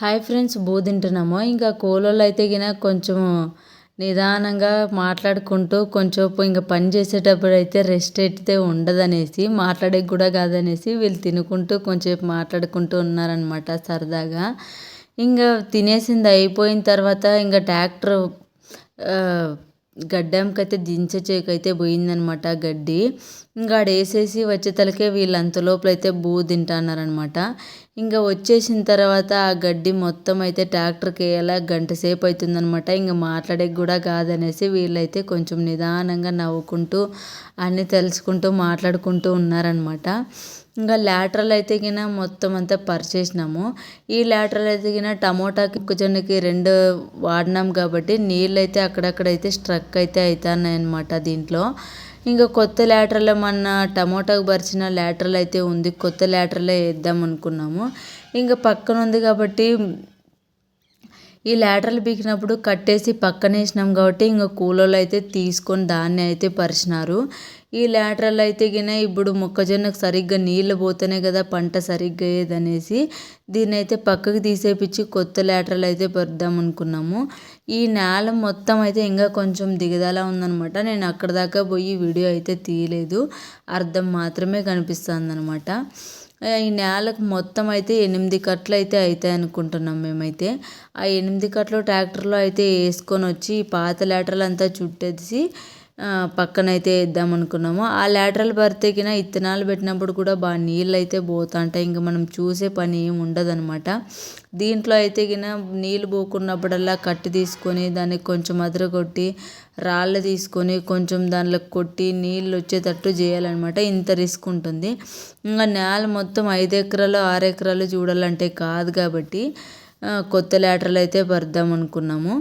Hi friends బూ తింటున్నాము. ఇంకా కూలోళ్ళు అయితే గిన కొంచెం నిదానంగా మాట్లాడుకుంటూ కొంచెం ఇంకా పని చేసేటప్పుడు అయితే రెస్ట్ అయితే ఉండదనేసి మాట్లాడే కూడా కాదనేసి వీళ్ళు తినుకుంటూ కొంచెంసేపు మాట్లాడుకుంటూ ఉన్నారనమాట సరదాగా. ఇంకా తినేసింది అయిపోయిన తర్వాత ఇంకా ట్రాక్టర్ గడ్డంకైతే దించచేకైతే పోయిందనమాట గడ్డి. ఇంకా ఆడ వేసేసి వచ్చేతలకే వీళ్ళు అంత లోపల అయితే బూ తింటున్నారనమాట. ఇంకా వచ్చేసిన తర్వాత ఆ గడ్డి మొత్తం అయితే ట్రాక్టర్కి వేయాలా గంట సేపు అవుతుందనమాట ఇంకా మాట్లాడే కూడా కాదనేసి వీళ్ళైతే కొంచెం నిదానంగా నవ్వుకుంటూ అన్నీ తెలుసుకుంటూ మాట్లాడుకుంటూ ఉన్నారనమాట. ఇంకా లాటరల్ అయితే గిన మొత్తం అంతా పరిచేసినాము. ఈ లాటరల్ అయితే గిన టమోటా మొక్కజొన్నకి రెండు వాడినాం కాబట్టి నీళ్ళు అయితే అక్కడక్కడైతే స్ట్రక్ అయితే అవుతున్నాయి అనమాట దీంట్లో. ఇంకా కొత్త లాటరల్ మన టమోటాకు పరిచిన ల్యాటర్లు అయితే ఉంది. కొత్త ల్యాటర్లే వేద్దాం అనుకున్నాము. ఇంకా పక్కన ఉంది కాబట్టి ఈ లాటరల్ పీకినప్పుడు కట్టేసి పక్కన వేసినాం కాబట్టి ఇంకా కూలోళ్ళు అయితే తీసుకొని దాన్ని అయితే పరిచినారు. ఈ లాటరల్ అయితే గిన ఇప్పుడు మొక్కజొన్నకు సరిగ్గా నీళ్ళు పోతేనే కదా పంట సరిగ్గా అయ్యేదనేసి దీన్ని అయితే పక్కకి తీసేపించి కొత్త లాటరల్ అయితే పెడదాం అనుకున్నాము. ఈ నేల మొత్తం అయితే ఇంకా కొంచెం దిగదలా ఉందనమాట. నేను అక్కడ దాకా పోయి వీడియో అయితే తీయలేదు. అర్థం మాత్రమే కనిపిస్తుంది అనమాట ఈ నేలకు మొత్తం అయితే ఎనిమిది కట్టలు అయితే అవుతాయి అనుకుంటున్నాం మేమైతే. ఆ ఎనిమిది కట్టలు ట్రాక్టర్లో అయితే వేసుకొని వచ్చి పాత లేటర్లు అంతా చుట్టేసి పక్కనైతే వేద్దాం అనుకున్నాము ఆ లేటరల్ భర్తకిన ఇత్తనాలు పెట్టినప్పుడు కూడా బాగా నీళ్ళు అయితే పోతుంటాయి ఇంకా మనం చూసే పని ఏమి ఉండదనమాట దీంట్లో అయితే గిన నీళ్ళు పోకున్నప్పుడల్లా కట్టి తీసుకొని దానికి కొంచెం అదరగొట్టి రాళ్ళు తీసుకొని కొంచెం దాంట్లో కొట్టి నీళ్ళు వచ్చేటట్టు చేయాలన్నమాట. ఇంత రిస్క్ ఉంటుంది. ఇంకా నేల మొత్తం ఐదు ఎకరాలు ఆరు ఎకరాలు చూడాలంటే కాదు కాబట్టి కొత్త లేటర్లు అయితే పడదాం అనుకున్నాము